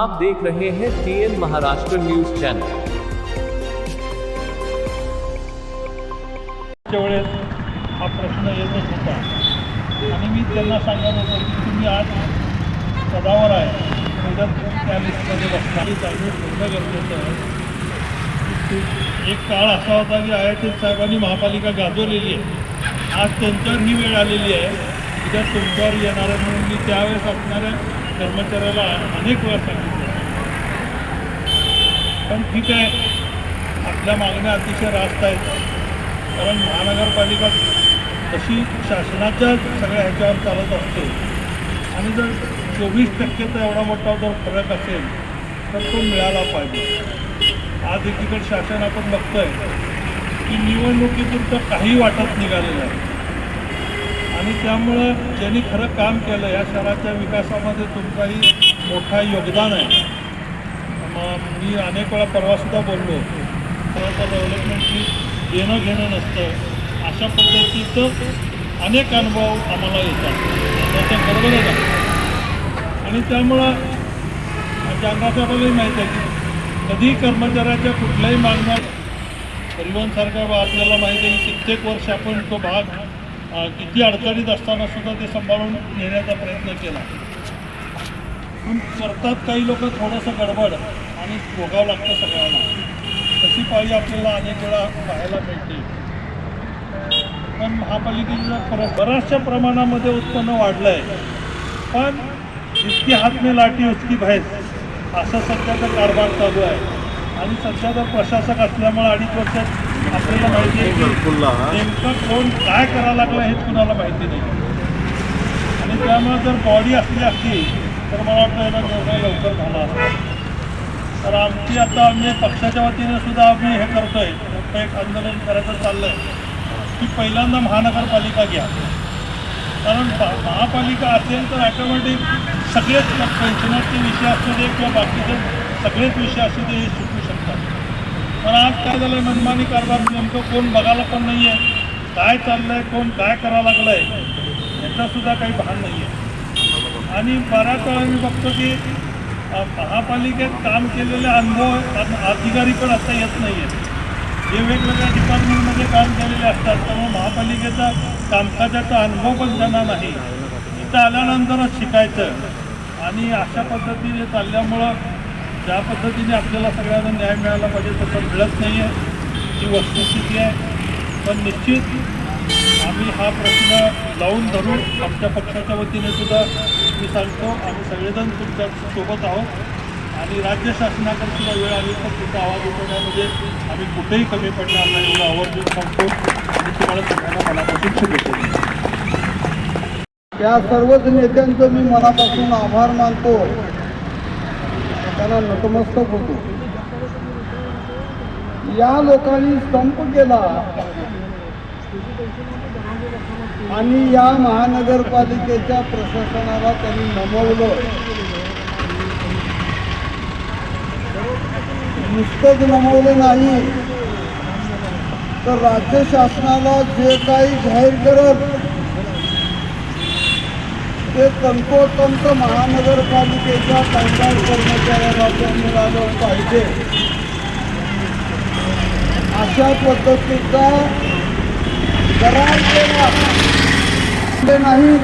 आप देख रहे हैं टीएन महाराष्ट्र न्यूज चैनल वेळेस हा प्रश्न येतच होता. आणि मी त्यांना सांगत होतो की तुम्ही आज पदावर आहे. उद्या त्या लिस्टमध्ये बसता ही जाणीव गरजेचं आहे. एक काळ असा होता की आय आयातीत साहेबांनी महापालिका गाजवलेली आहे. आज त्यांच्यावर ही वेळ आलेली आहे. उद्या तुमच्यावर येणार म्हणून मी त्यावेळेस असणाऱ्या कर्मचाऱ्याला अनेक वेळा सांगितलं. पण ठीक आहे. आपल्या मागण्या अतिशय रास्त आहेत. कारण महानगरपालिका तशी शासनाच्या सगळ्या ह्याच्यावर चालत असते. आणि जर चोवीस टक्केचा एवढा मोठा जर फरक असेल तर तो मिळाला पाहिजे. आज एकीकडे शासन आपण बघतोय की निवडणुकीतून तर काही वाटत निघालेलं आहे आणि त्यामुळं ज्यांनी खरं काम केलं या शहराच्या विकासामध्ये तुमचाही मोठा योगदान आहे. मग मी अनेक वेळा परवासुद्धा बोललो खरं डेव्हलपमेंटची देणं घेणं नसतं. अशा पद्धतीचं अनेक अनुभव आम्हाला येतात. त्याच्या बरोबरच आहे आणि त्यामुळं म्हणजे ज्यांनासाहेबांनाही माहीत आहे की कधी कर्मचाऱ्याच्या कुठल्याही मागण्या परिवहनसारखा व आपल्याला माहिती आहे की कित्येक वर्ष आपण तो भाग किती अडचणीत असताना सुद्धा ते सांभाळून नेण्याचा प्रयत्न केला. पण करतात काही लोक थोडंसं गडबड आणि भोगावं लागतं सगळ्यांना. तशी पाळी आपल्याला अनेक वेळा पाहायला मिळते. पण महापालिकेचं प्र बऱ्याचशा प्रमाणामध्ये उत्पन्न वाढलं आहे पण जितकी हात लाटी उचकी भैस असं सध्याचा कारभार चालू आहे. आणि सध्या तर प्रशासक असल्यामुळे अडीच वर्षात आपल्याला माहिती आहे की नेमकं कोण काय करायला लागलं हेच कुणाला माहिती नाही. आणि त्यामुळे जर बॉडी असली असती तर मला वाटतं याचा निर्णय लवकर झाला तर आमची आता आम्ही पक्षाच्या वतीने सुद्धा आम्ही हे करतोय मोठं एक आंदोलन करायचं चाललंय की पहिल्यांदा महानगरपालिका घ्या. कारण महापालिका असेल तर ॲटोमॅटिक सगळेच पेन्शनरचे विषय असू दे किंवा बाकीचे सगळेच विषय असू दे हे सुटू शकतात. पण आज काय झालं आहे मनमानी कारभार नेमकं कोण बघायला पण नाही आहे काय चाललं आहे कोण काय करायला लागलं आहे याचंसुद्धा काही भान नाही आहे आणि बऱ्याच वेळा मी बघतो की महापालिकेत काम केलेले अनुभव अधिकारी पण आता येत नाही आहेत जे वेगवेगळ्या डिपार्टमेंटमध्ये काम केलेले असतात त्यामुळे महापालिकेचा कामकाजाचा अनुभव पण त्यांना नाही. इथं आल्यानंतरच शिकायचं. आणि अशा पद्धतीने चालल्यामुळं ज्या पद्धतीने आपल्याला सगळ्यांना न्याय मिळाला पाहिजे तसं मिळत नाही आहे ही वस्तुस्थिती आहे. पण निश्चित आम्ही हा प्रश्न लावून धरून आमच्या पक्षाच्या वतीने सुद्धा मी सांगतो आम्ही सगळेजण तुमच्यासोबत आहोत. आणि राज्य शासनाकडे सुद्धा वेळ आली तर तुमचा आवाज उठवण्यामध्ये आम्ही कुठेही कमी पडणार नाही एवढं आवर्जून सांगतो. आणि तुम्हाला सगळ्यांना मनापासून शुभेच्छा या त्या सर्वच नेत्यांचं मी मनापासून आभार मानतो. त्यांना नतमस्तक होतो. या लोकांनी संप केला. आणि या महानगरपालिकेच्या प्रशासनाला त्यांनी नमवलं. नुसतंच नमवलं नाही. तर राज्य शासनाला जे काही जाहीर करत ते तंतोतंत महानगरपालिकेच्या कामगार कर्मचाऱ्याला पण मिळालं पाहिजे. अशा पद्धतीचा करार केला नाही.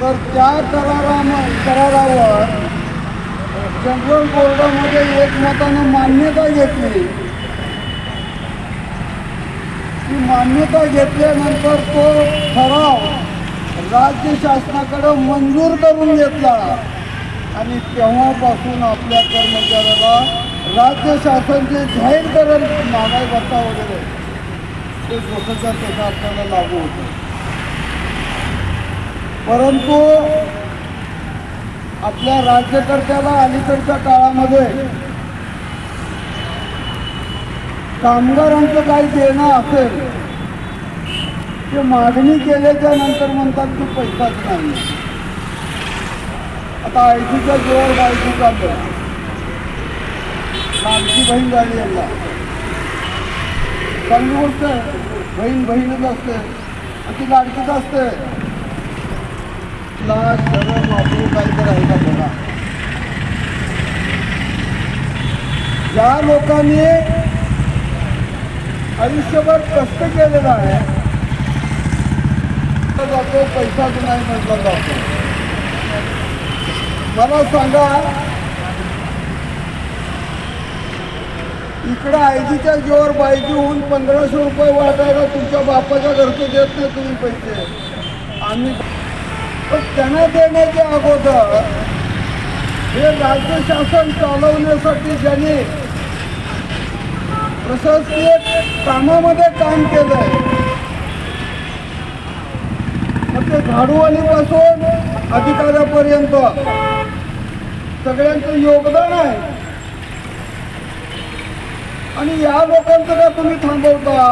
तर त्या करारा करारावर जनरल बोर्डामध्ये एकमतानं मान्यता घेतली. ती मान्यता घेतल्यानंतर तो ठराव राज्य शासनाकडं मंजूर करून घेतला. आणि तेव्हापासून आपल्या कर्मचाऱ्याला राज्य शासन जे जाहीर करण महागाई भत्ता वगैरे. ते जसंच्या त्याचा आपल्याला लागू होतो? परंतु आपल्या राज्यकर्त्याला अलीकडच्या काळामध्ये कामगारांचं काही देणं असेल ते मागणी केल्याच्यानंतर म्हणतात की पैसाच नाही. आता आयटीच्या जोर बायकी चाललं. लालची बहीण झाली यांना चांगली गोष्ट आहे. बहीण बहीणच असते ती लाडकीच असते तुम्हाला शरम वापरू काहीतरी आहे का बघा. ज्या लोकांनी आयुष्यभर कष्ट केलेला आहे. जातो पैसा नाही म्हटला जातो. मला सांगा इकडं आयजीच्या जोर बायजी होऊन पंधराशे रुपये वाटायला तुमच्या बापाच्या घरचं देत नाही तुम्ही पैसे. आम्ही पण त्यांना देण्याच्या अगोदर हे राज्य शासन चालवण्यासाठी ज्यांनी प्रशासकीय कामामध्ये काम केलंय. मग ते झाडूवालीपासून अधिकाऱ्यापर्यंत सगळ्यांचं योगदान आहे. आणि या लोकांचं का तुम्ही थांबवता?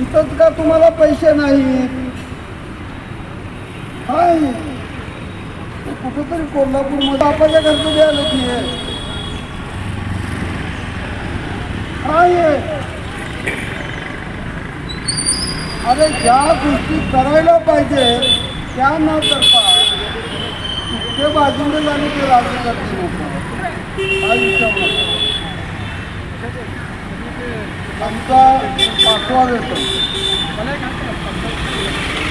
इथंच का तुम्हाला पैसे नाही हाय. ते कुठेतरी कोल्हापूरमध्ये घरचं द्यायला की आहे अरे ज्या गोष्टी करायला पाहिजे त्या न करता. ते बाजूने झाले ते राज्य करते लोक आयुष्यामध्ये आमचा पाठवा वेतन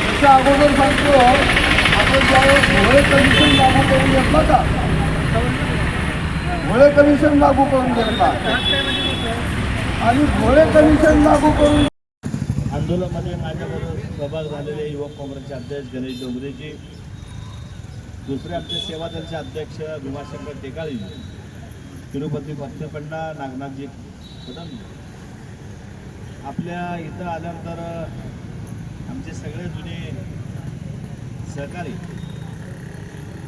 त्याच्या अगोदर सांगतो आपण ज्यावेळेस भोळे कमिशन लागू करून घेतला का भोळे कमिशन लागू करून घेतला आणि भोळे कमिशन लागू करून आंदोलनामध्ये माझ्याबरोबर सहभाग झालेले युवक काँग्रेसचे अध्यक्ष गणेश डोंगरेजी दुसरे आमचे सेवादलचे अध्यक्ष भीमाशंकर टेकाळी तिरुपती भक्तपंडा नागनाथजी कदम आपल्या इथं आल्यानंतर आमचे सगळे जुने सहकारी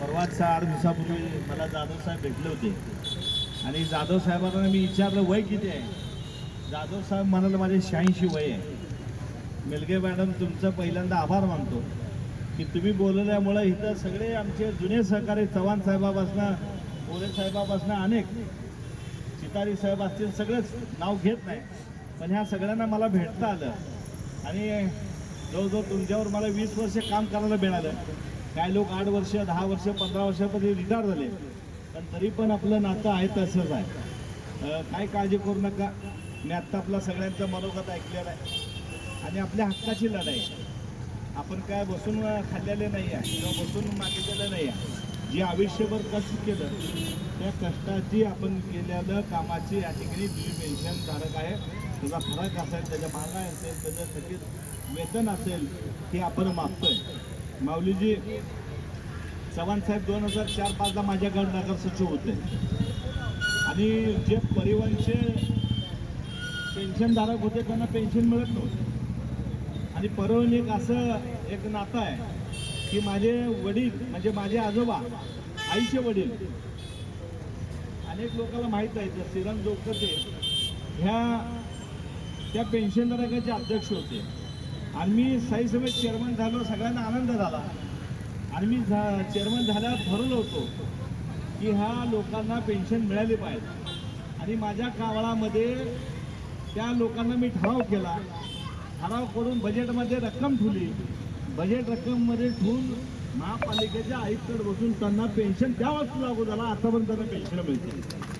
परवाच आठ दिवसापूर्वी मला जाधव साहेब भेटले होते. आणि जाधव साहेबांना मी विचारलं वय किती आहे? जाधव साहेब म्हणाले माझे शहाऐंशी वय आहे. मेलगे मॅडम तुमचं पहिल्यांदा आभार मानतो की तुम्ही बोलवल्यामुळं इथं सगळे आमचे जुने सहकारी चव्हाण साहेबापासनं मोरे साहेबापासनं अनेक चितारी साहेब असतील सगळेच नाव घेत नाही पण ह्या सगळ्यांना मला भेटता आलं. आणि जवळजवळ तुमच्यावर मला वीस वर्ष काम करायला मिळालं. काय लोक आठ वर्ष दहा वर्ष पंधरा वर्षापर्यंत रिटायर झाले. पण तरी पण आपलं नातं आहे तसंच आहे. काय काळजी करू नका. मी आत्ता आपला सगळ्यांचा मनोगत ऐकलेलं आहे. आणि आपल्या हक्काची लढाई. आपण काय बसून खाल्लेले नाही आहे किंवा बसून मागितलेलं नाही आहे. जे आयुष्यभर कष्ट केलं त्या कष्टाची आपण केलेलं कामाची या ठिकाणी जी पेन्शन धारक आहे. त्याचा फरक असेल त्याच्या महागाई असेल त्याचं थकीत वेतन असेल हे आपण मागतोय. माऊलीजी चव्हाण साहेब दोन हजार चार पाचला माझ्याकडे नगर सचिव होते. आणि जे परिवहनचे पेन्शनधारक होते त्यांना पेन्शन मिळत नव्हतं. आणि परिवहन एक असं एक नातं आहे की माझे वडील म्हणजे माझे आजोबा आईचे वडील अनेक लोकांना माहीत आहे तर श्रीराम जोगते ह्या त्या पेन्शनधारकाचे अध्यक्ष होते. आणि मी साई समेत चेअरमन झालो सगळ्यांना आनंद झाला. आणि मी झा चेअरमन झाल्यावर ठरवलं होतो की ह्या लोकांना पेन्शन मिळाली पाहिजे. आणि माझ्या कावळामध्ये त्या लोकांना मी ठराव केला. ठराव करून बजेटमध्ये रक्कम ठेवली. बजेट रक्कममध्ये ठेवून महापालिकेच्या आयुक्तकडे बसून त्यांना पेन्शन त्या वस्तू लागू झाला. आतापर्यंत त्यांना पेन्शन मिळते.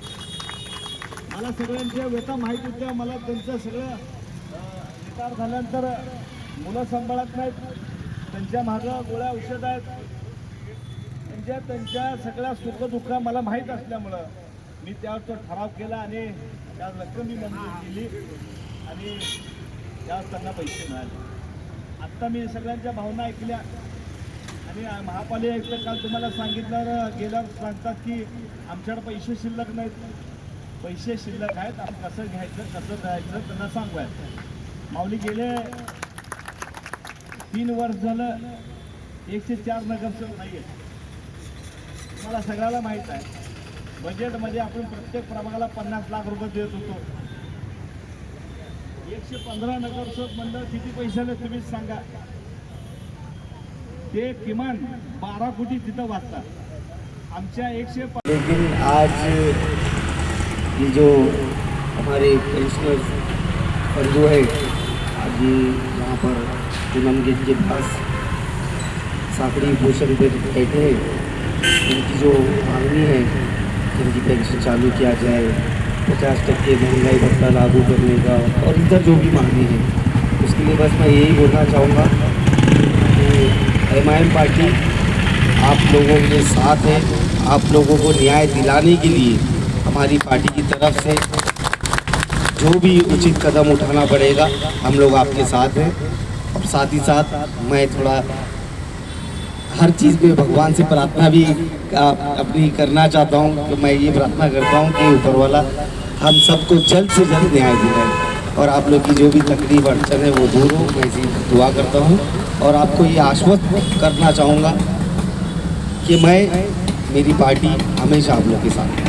मला सगळ्यांच्या व्यथा माहीत होत्या. मला त्यांचं सगळं रिटायर झाल्यानंतर मुलं सांभाळत नाहीत. त्यांच्या मागं गोळ्या औषध आहेत. त्यांच्या त्यांच्या सगळ्या सुखदुःख मला माहीत असल्यामुळं मी त्यावर तो ठराव केला आणि त्या रक्कम मी मंजूर केली आणि त्यावर त्यांना पैसे मिळाले. आत्ता मी सगळ्यांच्या भावना ऐकल्या. आणि महापालिका काल तुम्हाला सांगितलं गेल्यावर सांगतात की आमच्याकडे पैसे शिल्लक नाहीत. पैसे शिल्लक आहेत आपण कसं घ्यायचं कसं द्यायचं त्यांना सांगूयात. माऊली गेले तीन वर्ष झालं एकशे चार नगरसेवक नाही आहेत मला सगळ्याला माहीत आहे बजेटमध्ये आपण प्रत्येक प्रभागाला पन्नास लाख रुपये देत होतो. एकशे पंधरा नगरसेवक मंडळ किती पैशाने तुम्हीच सांगा. ते किमान बारा कोटी तिथं वाचतात. आमच्या एकशे लेकिन आज ये जो हमारे पेंशनर्स पेंशनर जो है, आज ये यहाँ पर पूनम गेट के पास साकड़ी पोषण पे बैठे हैं, उनकी जो मांगनी है कि उनकी पेंशन चालू किया जाए, पचास टक्के महँगाई भत्ता लागू करने का और इधर जो भी मांगनी है। उसके लिए बस मैं यही बोलना चाहूँगा कि एमआईएम पार्टी आप लोगों के साथ है, आप लोगों को न्याय दिलाने के लिए हमारी पार्टी की तरफ़ से जो भी उचित कदम उठाना पड़ेगा, हम लोग आपके साथ हैं। और साथ ही साथ मैं थोड़ा हर चीज़ में भगवान से प्रार्थना भी अपनी करना चाहता हूँ कि मैं ये प्रार्थना करता हूँ कि ऊपर वाला हम सबको जल्द से जल्द न्याय दिलाए और आप लोग की जो भी तकलीफ़, अड़चन है, वो दूर हो। मैं इसी दुआ करता हूँ। और आपको ये आश्वस्त करना चाहूँगा कि मैं, मेरी पार्टी हमेशा आप लोग के साथ है।